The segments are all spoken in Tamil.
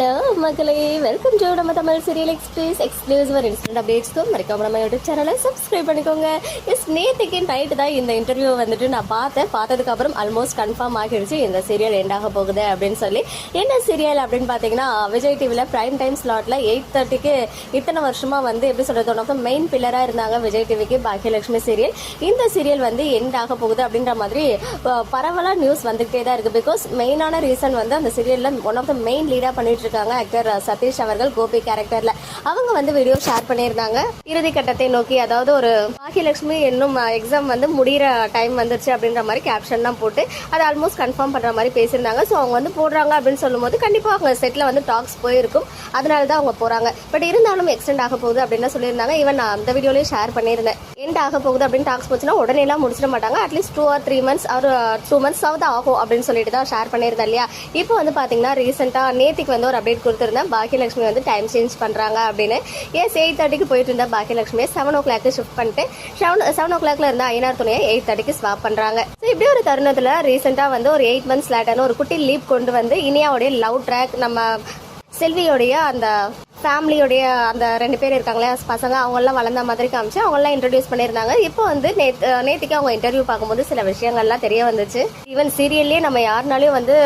ஹலோ மக்களே வெல்கம் டு நம்ம Tamil serial express exclusive instant அப்டேட்ஸ்க்கும் மறக்காம நம்ம யூடியூப் சேனலை சப்ஸ்கிரைப் பண்ணிக்கோங்க. எஸ் நேற்றுக்கு நைட்டு தான் இந்த இன்டர்வியூ வந்துட்டு நான் பார்த்தேன். பார்த்ததுக்கப்புறம் ஆல்மோஸ்ட் கன்ஃபார்ம் ஆகிடுச்சு. இந்த சீரியல் எண்டாக போகுது அப்படின்னு சொல்லி. என்ன சீரியல் அப்படின்னு பார்த்தீங்கன்னா விஜய் டிவியில் ப்ரைம் டைம் ஸ்லாட்டில் எயிட் தேர்ட்டிக்கு இத்தனை வருஷமாக வந்து எப்படி சொல்கிறது ஒன் ஆஃப் த மெயின் பில்லராக இருந்தாங்க விஜய் டிவிக்கு பாக்கியலட்சுமி சீரியல் இந்த சீரியல் வந்து எண்ட் ஆக போகுது அப்படின்ற மாதிரி பரவலாக நியூஸ் வந்துகிட்டே தான் இருக்குது பிகாஸ் மெயினான ரீசன் வந்து அந்த சீரியலில் ஒன் ஆஃப் த மெயின் லீடாக பண்ணிட்டு இருக்காங்க ஆக்டர் சதீஷ் அவர்கள் கோபி கேரக்டர்ல அவங்க வந்து வீடியோ ஷேர் பண்ணியிருந்தாங்க. இறுதி கட்டத்தை நோக்கி அதாவது ஒரு பாகியலட்சுமி இன்னும் எக்ஸாம் வந்து முடிகிற டைம் வந்துருச்சு அப்படின்ற மாதிரி கேப்ஷன் தான் போட்டு அதை ஆல்மோஸ்ட் கன்ஃபார்ம் பண்ணுற மாதிரி பேசியிருந்தாங்க. ஸோ அவங்க வந்து போடுறாங்க அப்படின்னு சொல்லும்போது கண்டிப்பாக அவங்க செட்டில் வந்து டாக்ஸ் போயிருக்கும். அதனால தான் அவங்க போகிறாங்க பட் இருந்தாலும் எக்ஸ்டெண்ட் ஆக போகுது அப்படின்னு சொல்லியிருந்தாங்க. ஈவன் நான் அந்த வீடியோலையும் ஷேர் பண்ணியிருந்தேன். எண்ட் ஆக போகுது அப்படின்னு டாக்ஸ் போச்சுன்னா உடனேலாம் முடிச்சிட மாட்டாங்க. At least two or three months ஒரு டூ மந்த்ஸ் ஆகுது ஆகும் அப்படின்னு சொல்லிட்டு தான் ஷேர் பண்ணியிருந்தேன் இல்லையா? இப்போ வந்து பார்த்தீங்கன்னா ரீசெண்டாக நேத்திக்கு வந்து ஒரு அப்டேட் கொடுத்துருந்தேன். பாக்கியலட்சுமி வந்து டைம் சேஞ்ச் பண்ணுறாங்க அப்படின்னு. ஏன் எயிட் தேர்ட்டிக்கு போயிட்டு இருந்தா பாக்கியலட்சுமியை செவன் ஓ கிளாக்கு ஷிஃப்ட் பண்ணிட்டு செவன் செவன் ஓ கிளாக்ல இருந்த ஐநார் துணையை எயிட் தேர்ட்டிக்கு ஸ்வாப் பண்ணுறாங்க ஸோ இப்படி ஒரு தருணத்தில் ரீசெண்டாக வந்து ஒரு எயிட் மந்த்ஸ் லேட்டான ஒரு குட்டி லீப் கொண்டு வந்து இனியாவுடைய லவ் ட்ராக் நம்ம செல்வியோடைய அந்த ஃபேமிலியோடைய அந்த ரெண்டு பேர் இருக்காங்களே பசங்க அவங்கெல்லாம் வளர்ந்த மாதிரி காமிச்சு அவங்கெல்லாம் இன்ட்ரடியூஸ் பண்ணியிருந்தாங்க. இப்போ வந்து நேத் நேற்றுக்கு அவங்க இன்டர்வியூ பார்க்கும்போது சில விஷயங்கள்லாம் தெரிய வந்துச்சு. ஈவன் சீரியல்லே நம்ம யாருனாலையும் வந்து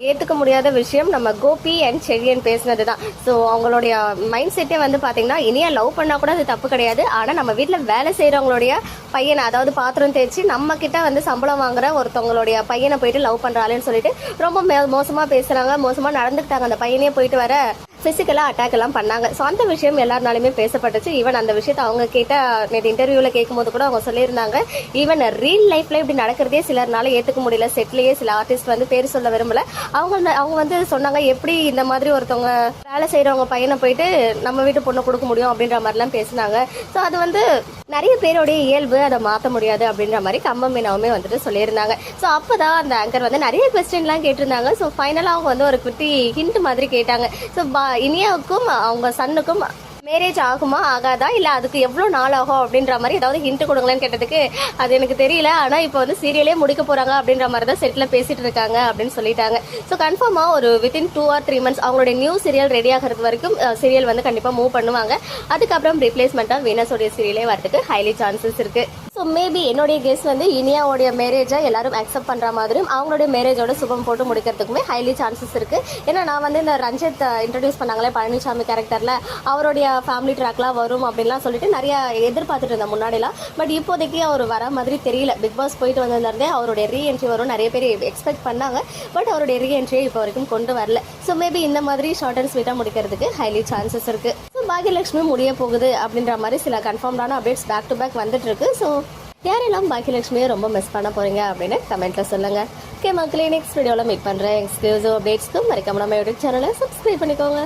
ஏற்றுக்க முடியாத விஷயம் நம்ம கோபி அண்ட் செழியன் பேசினது தான் ஸோ அவங்களுடைய மைண்ட் செட்டே வந்து பார்த்தீங்கன்னா இனியா லவ் பண்ணா கூட அது தப்பு கிடையாது. ஆனால் நம்ம வீட்டில் வேலை செய்கிறவங்களுடைய பையனை அதாவது பாத்திரம் தேய்ச்சி நம்ம கிட்ட வந்து சம்பளம் வாங்குற ஒருத்தவங்களுடைய பையனை போயிட்டு லவ் பண்றாளேன்னு சொல்லிட்டு ரொம்ப மே- மோசமா பேசுறாங்க மோசமா நடந்துக்கிட்டாங்க அந்த பையனே போயிட்டு வர ஃபிசிக்கலாக அட்டாக் எல்லாம் பண்ணாங்க. ஸோ அந்த விஷயம் எல்லாருனாலுமே பேசப்பட்டுச்சு. ஈவன் அந்த விஷயத்தை அவங்க கேட்ட நேற்று இன்டர்வியூவில் கேட்கும்போது கூட அவங்க சொல்லியிருந்தாங்க. ஈவன் ரீல் லைஃப்ல இப்படி நடக்கிறதே சிலர்னால ஏற்றுக்க முடியல. செட்லேயே சில ஆர்டிஸ்ட் வந்து பேர் சொல்ல விரும்பல. அவங்க அவங்க வந்து சொன்னாங்க எப்படி இந்த மாதிரி ஒருத்தவங்க வேலை செய்கிறவங்க பையனை போயிட்டு நம்ம வீட்டு பொண்ணை கொடுக்க முடியும் அப்படின்ற மாதிரிலாம் பேசினாங்க. ஸோ அது வந்து நிறைய பேருடைய இயல்பு அதை மாற்ற முடியாது அப்படின்ற மாதிரி கம்பம் மீனாவுமே வந்துட்டு சொல்லியிருந்தாங்க. ஸோ அப்போ தான் அந்த ஆங்கர் வந்து நிறைய கொஸ்டின்லாம் கேட்டிருந்தாங்க. ஸோ ஃபைனலாக அவங்க வந்து ஒரு குட்டி ஹிண்ட் மாதிரி கேட்டாங்க. ஸோ இனியாவுக்கும் அவங்க சன்னுக்கும் மேரேஜ் ஆகுமா ஆகாதா? இல்ல அதுக்கு எவ்வளவு நாள் ஆகும் அப்படின்ற மாதிரி ஏதாவது ஹிண்ட் கொடுங்களேன்னு கேட்டதுக்கு அது எனக்கு தெரியல. ஆனா இப்போ வந்து சீரியலே முடிக்க போறாங்க அப்படின்ற மாதிரி தான் செட்ல பேசிட்டு இருக்காங்க அப்படின்னு சொல்லிட்டாங்க. ஸோ கன்ஃபார்மா ஒரு within two or three months அவங்களுடைய நியூ சீரியல் ரெடி ஆகிறது வரைக்கும் சீரியல் வந்து கண்டிப்பா மூவ் பண்ணுவாங்க. அதுக்கப்புறம் ரீப்ளேஸ்மெண்டா வீனஸோடைய சீரியலே வரதுக்கு ஹைலி சான்சஸ் இருக்கு. ஸோ மேபி என்னுடைய கெஸ் வந்து இனியாவுடைய மேரேஜை எல்லாரும் அக்செப்ட் பண்ணுற மாதிரியும் அவங்களுடைய மேரேஜோட சுபம் போட்டு முடிக்கிறதுக்குமே ஹைலி சான்சஸ் இருக்குது ஏன்னா நான் வந்து இந்த ரஞ்சித் இன்ட்ரடியூஸ் பண்ணாங்களே பழனிசாமி கேரக்டரில் அவருடைய ஃபேமிலி ட்ராக்லாம் வரும் அப்படின்லாம் சொல்லிட்டு நிறைய எதிர்பார்த்துட்டு இருந்தேன் முன்னாடிலாம். பட் இப்போதைக்கு அவர் வர மாதிரி தெரியல. பிக் பாஸ் போயிட்டு வந்திருந்தே அவருடைய ரீஎன்ட்ரி வரும் நிறைய பேர் எக்ஸ்பெக்ட் பண்ணாங்க. பட் அவருடைய ரீஎன்ட்ரியை இப்போ வரைக்கும் கொண்டு வரல. ஸோ மேபி இந்த மாதிரி ஷார்ட் அண்ட் ஸ்வீட்டாக முடிக்கிறதுக்கு ஹைலி சான்சஸ் இருக்குது பாக்கியலட்சுமி முடிய போகுது அப்படின்ற மாதிரி சில கன்ஃபார்ம்டான அப்டேட்ஸ் பேக் டு பேக் வந்துட்டு இருக்கு ஸோ யாரெல்லாம் பாக்கியலட்சுமியை ரொம்ப மிஸ் பண்ண போறீங்க அப்படின்னு கமெண்ட்ல சொல்லுங்க. ஓகே மக்களே நெக்ஸ்ட் வீடியோவில் மீட் பண்ணுறேன் எக்ஸ்க்ளூசிவ் அப்டேட்ஸ்க்கு மறக்காம நம்ம யூடியூப் சேனலை சப்ஸ்கிரைப் பண்ணிக்கோங்க.